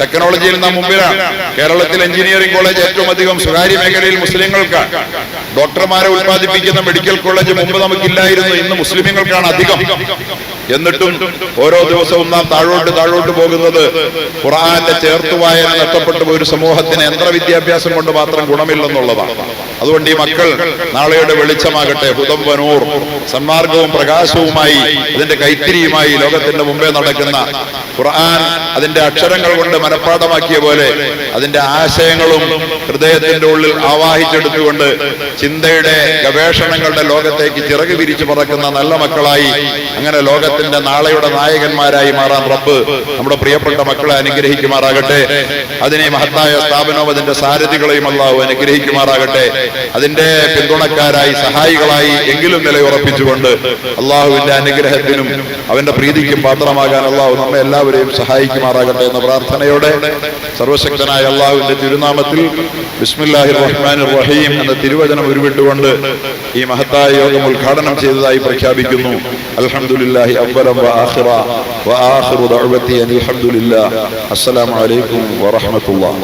ടെക്നോളജിയിൽ നാം മുമ്പിലാണ് കേരളത്തിൽ എഞ്ചിനീയറിംഗ് കോളേജ് ഏറ്റവും അധികം സ്വകാര്യ മേഖലയിൽ മുസ്ലിങ്ങൾക്കാണ്. ഡോക്ടർമാരെ ഉത്പാദിപ്പിക്കുന്ന മെഡിക്കൽ കോളേജ് മുമ്പ് നമുക്കില്ലായിരുന്നു ഇന്ന് മുസ്ലിമുകൾക്കാണ് അധികം. എന്നിട്ടും ഓരോ ദിവസവും നാം താഴോട്ട് താഴോട്ട് പോകുന്നത് ഖുറാന്റെ ചേർത്തുവായന നഷ്ടപ്പെട്ടു പോയ ഒരു സമൂഹത്തിന് യന്ത്ര വിദ്യാഭ്യാസം കൊണ്ട് മാത്രം ഗുണമില്ലെന്നുള്ളതാണ്. അതുകൊണ്ട് ഈ മക്കൾ നാളെയുടെ വെളിച്ചമാകട്ടെ. ഹുദംബനൂർ സന്മാർഗവും പ്രകാശവുമായി അതിന്റെ കൈത്തിരിയുമായി ലോകത്തിന്റെ മുമ്പേ നടക്കുന്ന ഖുർആൻ അതിന്റെ അക്ഷരങ്ങൾ കൊണ്ട് മനഃപ്പാഠമാക്കിയ പോലെ അതിന്റെ ആശയങ്ങളും ഹൃദയത്തിന്റെ ഉള്ളിൽ ആവാഹിച്ചെടുത്തുകൊണ്ട് ചിന്തയുടെ ഗവേഷണങ്ങളുടെ ലോകത്തേക്ക് ചിറക് വിരിച്ചു പറക്കുന്ന നല്ല മക്കളായി അങ്ങനെ ലോകത്തിന്റെ നാളെയുടെ നായകന്മാരായി മാറാൻ റബ്ബ് നമ്മുടെ പ്രിയപ്പെട്ട മക്കളെ അനുഗ്രഹിക്കുമാറാകട്ടെ. അതിനെ മഹത്തായ സ്ഥാപനവും അതിന്റെ സാരഥികളെയും അള്ളാഹു അനുഗ്രഹിക്കുമാറാകട്ടെ. അതിന്റെ പിന്തുണക്കാരായി സഹായികളായി എങ്കിലും നിലയുറപ്പിച്ചുകൊണ്ട് അള്ളാഹുവിന്റെ അനുഗ്രഹത്തിനും അവന്റെ പ്രീതിക്കും പാത്രമാകാൻ അള്ളാഹു നമ്മെ എല്ലാവരെയും സഹായിക്കുമാറാകട്ടെ എന്ന പ്രാർത്ഥനയോടെ സർവശക്തനായ അള്ളാഹുവിന്റെ തിരുനാമത്തിൽ ബിസ്മില്ലാഹിർ റഹ്മാൻ റഹീം എന്ന തിരുവചനം ഉരുവിട്ടുകൊണ്ട് ഈ മഹത്തായ യോഗം ഉദ്ഘാടനം ചെയ്തതായി പ്രഖ്യാപിക്കുന്നു. അൽഹംദുലില്ലാഹി അവ്വലം വ ആഖിറ വ ദഅവതി അൽഹംദുലില്ലാഹ് അസ്സലാമു അലൈക്കും വറഹ്മത്തുള്ളാഹി.